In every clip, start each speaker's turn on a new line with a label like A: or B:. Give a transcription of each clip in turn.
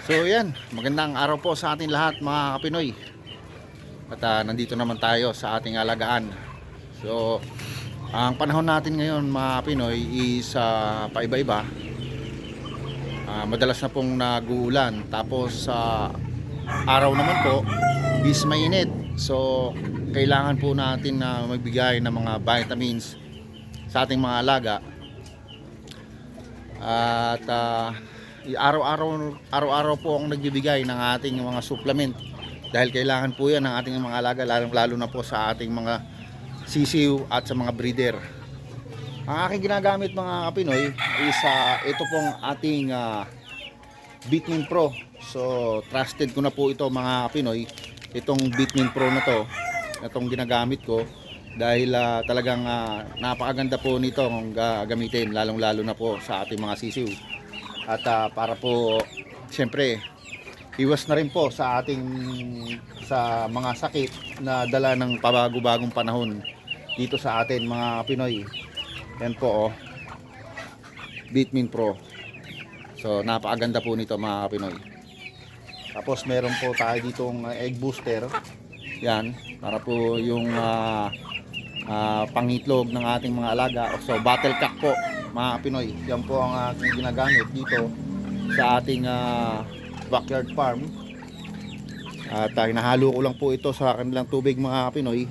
A: So yan, magandang araw po sa ating lahat mga kapinoy. At ah, nandito naman tayo sa ating alagaan. So, ang panahon natin ngayon mga Pinoy is ah, paiba-iba. Ah, madalas na pong nag-uulan. Tapos sa araw naman po is mainit. So, kailangan po natin na magbigay ng mga vitamins sa ating mga alaga. At ah, araw-araw araw-araw po akong nagbibigay ng ating mga supplement dahil kailangan po yan ng ating mga alaga lalo, lalo na po sa ating mga sisiw at sa mga breeder. Ang aking ginagamit mga kapinoy is ah, ito pong ating uh, Bitmin Pro. So trusted ko na po ito mga kapinoy. Itong Bitmin Pro na to, itong ginagamit ko dahil ah, talagang ah, napakaganda po nito ang ga- gamitin lalong lalo na po sa ating mga sisiw. At ah, para po siyempre iwas na rin po sa ating sa mga sakit na dala ng pabago-bagong panahon dito sa atin mga Pinoy. Yan po oh. Bitmin Pro. So napakaganda po nito mga Pinoy. Tapos meron po tayo ditong uh, egg booster. Yan, para po yung ah, ah, pangitlog ng ating mga alaga. So battle cock po mga Pinoy. Yan po ang ating ginagamit dito sa ating ah, backyard farm. At uh, hinahalo ko lang po ito sa kanilang tubig mga Pinoy.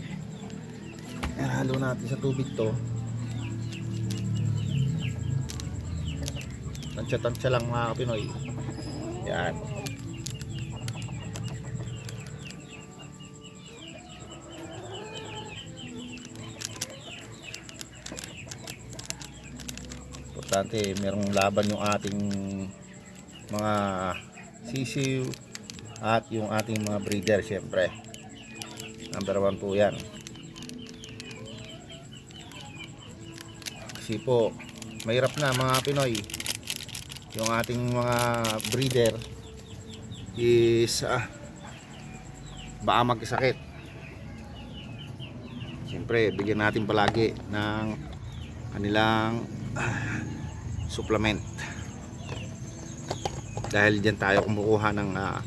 A: Halo natin sa tubig to. Tansya-tansya lang mga Pinoy. Yan. Importante, merong laban yung ating mga sisiw at yung ating mga breeder syempre. Number one po yan. Kasi po, mahirap na mga Pinoy. Yung ating mga breeder is ah, baka magkasakit. Siyempre, bigyan natin palagi ng kanilang ah, supplement. Dahil dyan tayo kumukuha ng ah,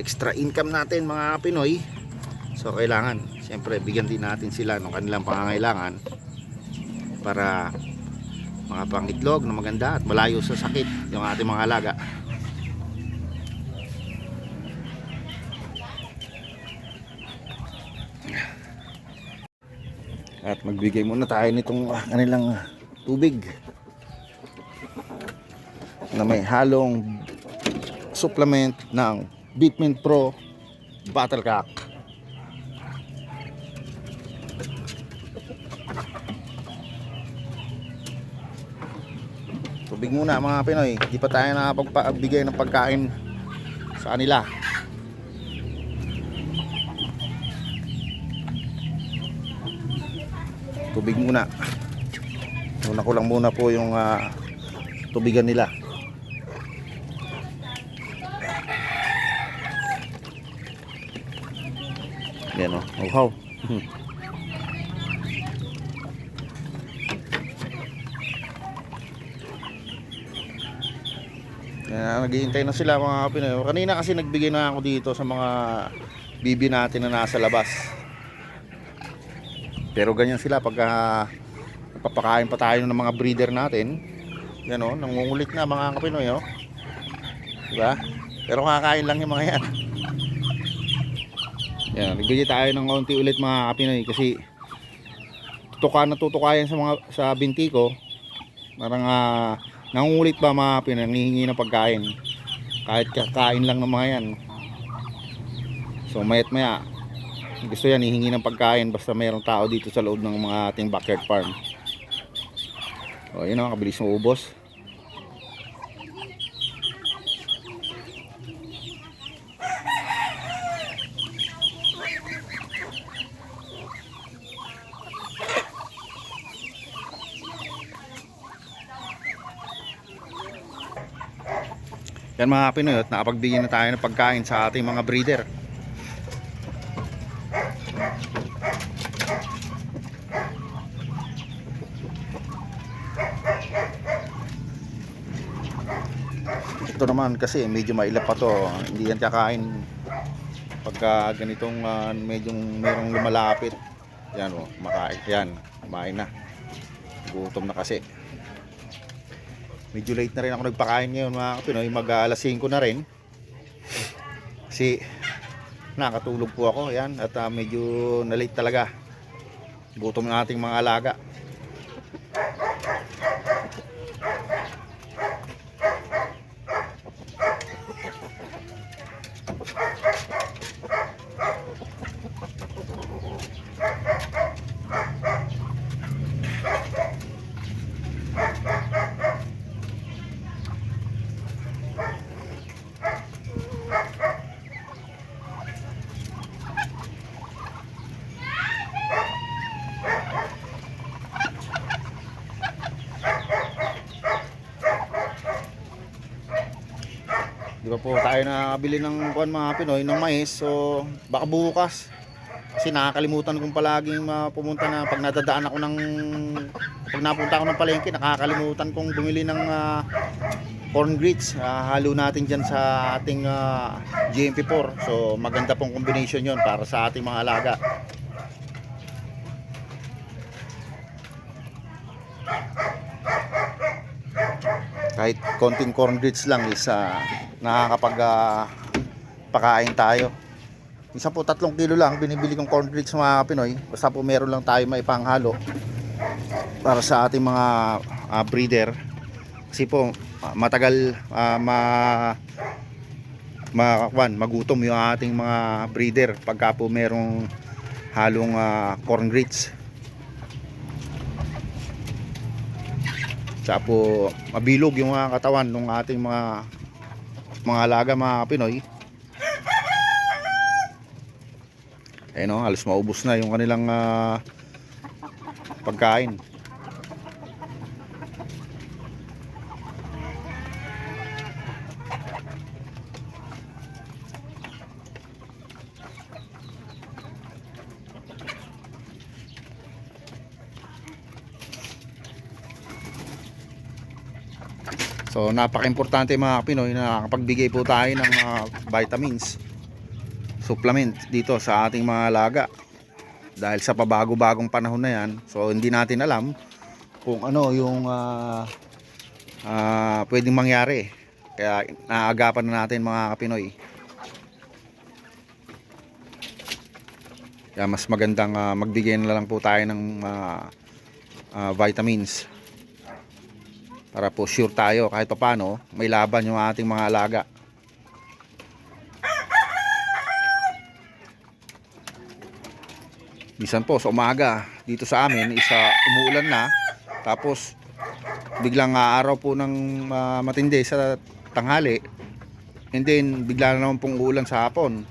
A: extra income natin mga Pinoy. So kailangan, siyempre, bigyan din natin sila ng kanilang pangangailangan para mga pangitlog na maganda at malayo sa sakit yung ating mga alaga. At magbigay muna tayo nitong ah, kanilang tubig na may halong supplement ng Bitmin Pro Battle Cock. Tubig muna mga Pinoy. Hindi pa tayo nakapagpagbigay ng pagkain sa kanila. Tubig muna. Una ko lang muna po yung ah, tubigan nila. Yan. Oh. Wow. Hmm. Naghihintay na sila mga Pinoy. Kanina kasi nagbigay na ako dito sa mga bibi natin na nasa labas. Pero ganyan sila pagka napapakain pa tayo ng mga breeder natin. Yan o, nangungulit na mga kapinoy o. Diba? Pero kakain lang yung mga yan. Yan, nagbigay tayo ng konti ulit mga kapinoy kasi tutuka na tutukayan sa mga sa binti ko. Parang ah, nangungulit ba mga kapinoy, nangihingi ng pagkain. Kahit kakain lang ng mga yan. So mayat maya, gusto yan hihingi ng pagkain basta mayroong tao dito sa loob ng mga ating backyard farm. O yun o, kabilis mo ubos. Yan mga Pinoy, at nakapagbigyan na tayo ng pagkain sa ating mga breeder. Ito naman kasi medyo mailap pa to. Hindi yan kakain pagka ganitong ah, medyo merong lumalapit. Yan o, makain. Yan, kumain na. Gutom na kasi. Medyo late na rin ako nagpakain ngayon mga Pinoy. Mag alas 5 na rin. Kasi nakatulog po ako. Yan, at ah, medyo na late talaga. Gutom ng ating mga alaga. Di ba po tayo nakabili ng kuan mga Pinoy ng mais. So baka bukas. Kasi nakakalimutan kong palaging uh, pumunta na pag nadadaan ako ng pag napunta ako ng palengke nakakalimutan kong bumili ng ah, corn grits. Ah, halo natin dyan sa ating ah, GMP4 so maganda pong combination yon para sa ating mga alaga kahit konting corn grits lang is ah, nakakapag ah, pakain tayo Minsan po tatlong kilo lang binibili kong corn grits mga Pinoy. Basta po meron lang tayo maipanghalo para sa ating mga ah, breeder. Kasi po matagal ah, ma makakwan, magutom yung ating mga breeder pagka po merong halong ah, corn grits. Tsaka po mabilog yung mga katawan ng ating mga mga alaga mga Pinoy. Eh no, halos maubos na yung kanilang ah, pagkain. Napaka-importante mga Pinoy na nakapagbigay po tayo ng ah, vitamins supplement dito sa ating mga alaga. Dahil sa pabago-bagong panahon na yan so hindi natin alam kung ano yung ah, ah, pwedeng mangyari. Kaya naagapan na natin mga kapinoy kaya mas magandang ah, magbigay na lang po tayo ng ah, ah, vitamins para po sure tayo kahit papano may laban yung ating mga alaga Minsan po sa umaga dito sa amin isa umuulan na tapos biglang araw po ng ah, matindi sa tanghali and then bigla na naman pong uulan sa hapon.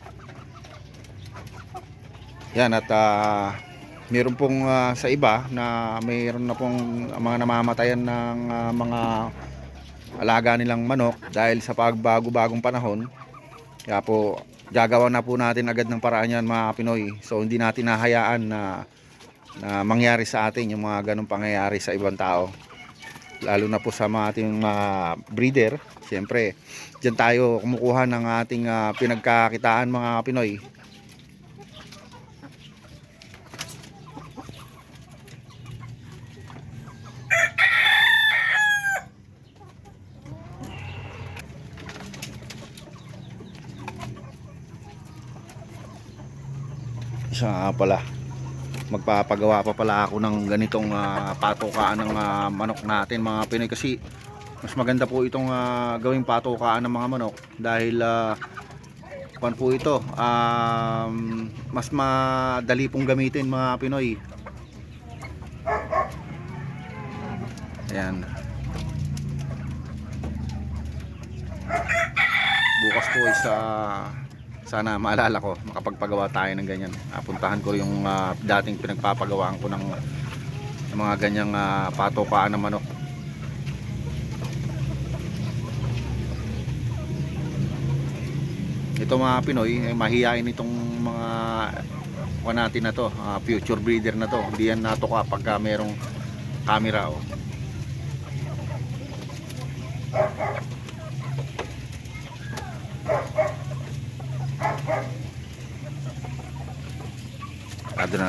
A: Yan at ah, meron pong ah, sa iba na mayroon na pong mga namamatayan ng ah, mga alaga nilang manok dahil sa pagbago-bagong panahon. Kaya po gagawa na po natin agad ng paraan yan mga Pinoy. So hindi natin nahayaan na, na mangyari sa atin yung mga ganong pangyayari sa ibang tao. Lalo na po sa mga ating mga breeder. Siyempre, dyan tayo kumukuha ng ating ah, pinagkakitaan mga Pinoy. Isa nga pala. Magpapagawa pa pala ako ng ganitong ah, patukaan ng ah, manok natin mga Pinoy. Kasi mas maganda po itong ah, gawing patukaan ng mga manok dahil uh, po ito um, mas madali pong gamitin mga Pinoy. Ayan. Bukas po isa sana maalala ko makapagpagawa tayo ng ganyan. Apuntahan ko yung ah, dating pinagpapagawaan ko ng, mga ganyang ah, patukaan ng manok. Ito mga Pinoy eh, mahihain itong mga kuha natin na to ah, future breeder na to. Hindi yan natuka pagka merong camera oh.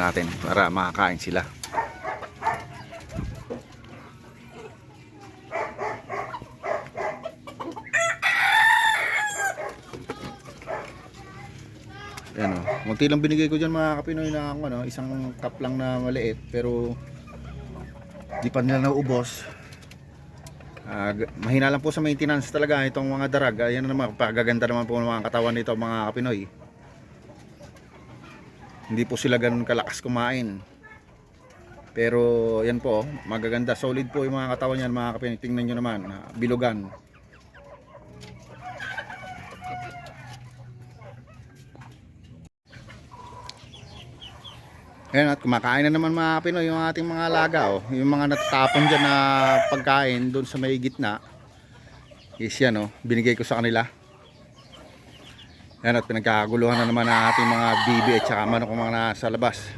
A: Natin para makakain sila. Ayan o. Munti lang binigay ko dyan mga kapinoy na ano, isang cup lang na maliit. Pero di pa nila naubos. Ah, g- mahina lang po sa maintenance talaga itong mga darag. Ayan na naman, pagaganda naman po ng mga katawan nito mga kapinoy. Hindi po sila ganun kalakas kumain. Pero yan po, magaganda. Solid po yung mga katawan yan mga kapinoy. Tingnan nyo naman, ah, bilugan. Ayan at kumakain na naman mga Pinoy yung ating mga alaga oh. Yung mga natatapon dyan na pagkain doon sa may gitna. Is yan oh, binigay ko sa kanila. Ayan at pinagkakaguluhan na naman ang ating mga bibi at saka manok mga nasa labas.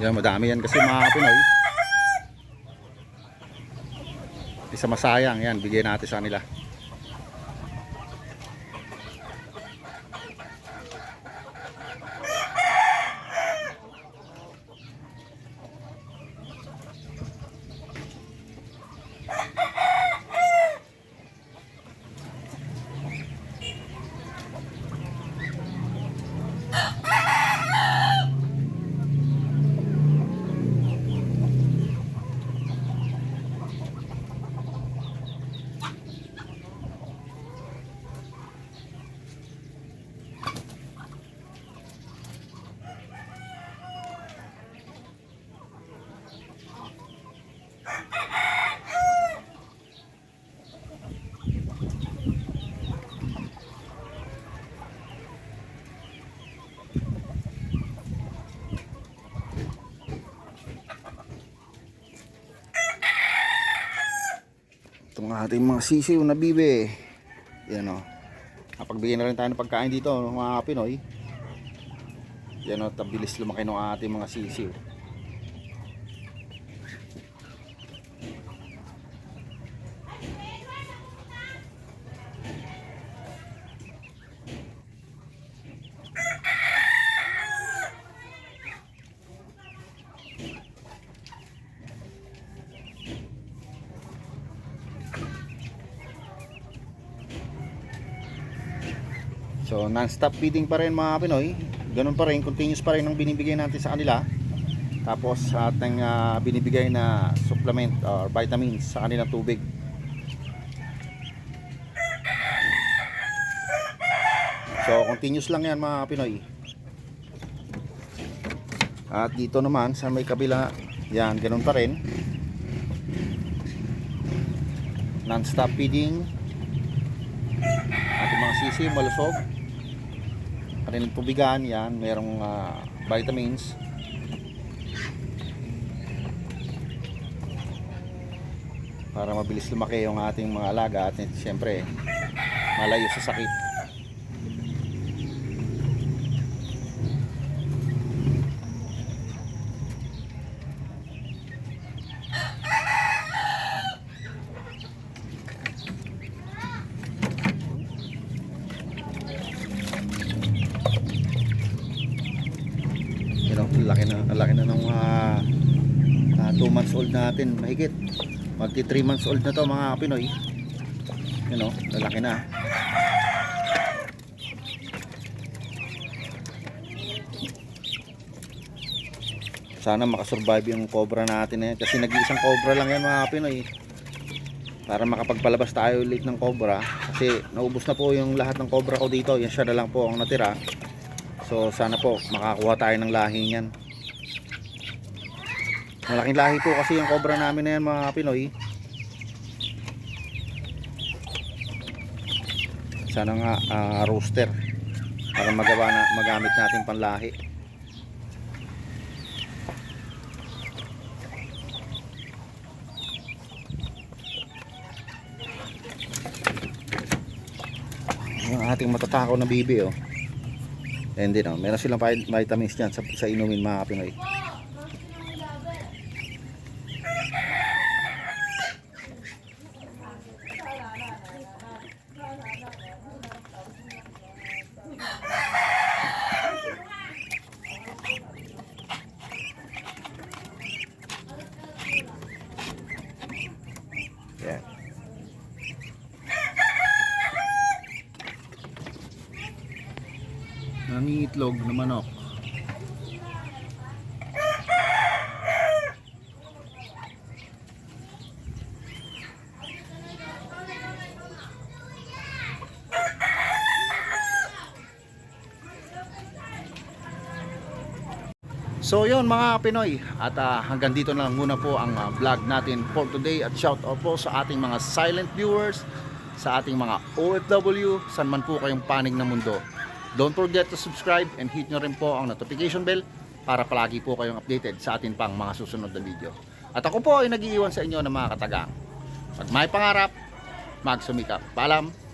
A: Yan, madami yan kasi mga Pinoy. Isa masayang yan, bigyan natin sa kanila. Itong ating mga sisiw na bibe. Yan o. Napagbigyan na rin tayo ng pagkain dito mga Pinoy. Yan o, tabilis lumaki ng ating mga sisiw. So non-stop feeding pa rin mga Pinoy. Ganun pa rin, continuous pa rin ang binibigay natin sa kanila. Tapos ating ah, binibigay na supplement or vitamins sa kanilang tubig. So continuous lang yan mga Pinoy. At dito naman sa may kabila, yan ganun pa rin. Non-stop feeding. Ating mga sisi, malusog kanilang tubigan yan. Merong ah, vitamins. Para mabilis lumaki yung ating mga alaga at siyempre malayo sa sakit you know, laki na, laki na ng mga 2 months old natin, mahigit. Magti 3 months old na to mga Pinoy. You know, lalaki na. Sana makasurvive yung cobra natin na yan. Kasi nag-iisang cobra lang yan mga Pinoy. Para makapagpalabas tayo ulit ng cobra. Kasi naubos na po yung lahat ng cobra ko dito. Yan siya na lang po ang natira. So sana po makakuha tayo ng lahi niyan. Malaking lahi po kasi yung cobra namin na yan mga Pinoy. Sana nga ah, rooster para magawa na magamit natin panlahi. Yung ating matatakaw na bibi oh. And then, oh, meron silang vit- vitamins dyan sa, sa inumin mga Pinoy. Nangingitlog na manok. So yun mga Pinoy at ah, hanggang dito na lang muna po ang ah, vlog natin for today at shout out po sa ating mga silent viewers, sa ating mga OFW, saan man po kayong panig na mundo. Don't forget to subscribe and hit nyo rin po ang notification bell para palagi po kayong updated sa atin pang mga susunod na video. At ako po ay nag-iiwan sa inyo ng mga katagang. Pag may pangarap, magsumikap. Paalam!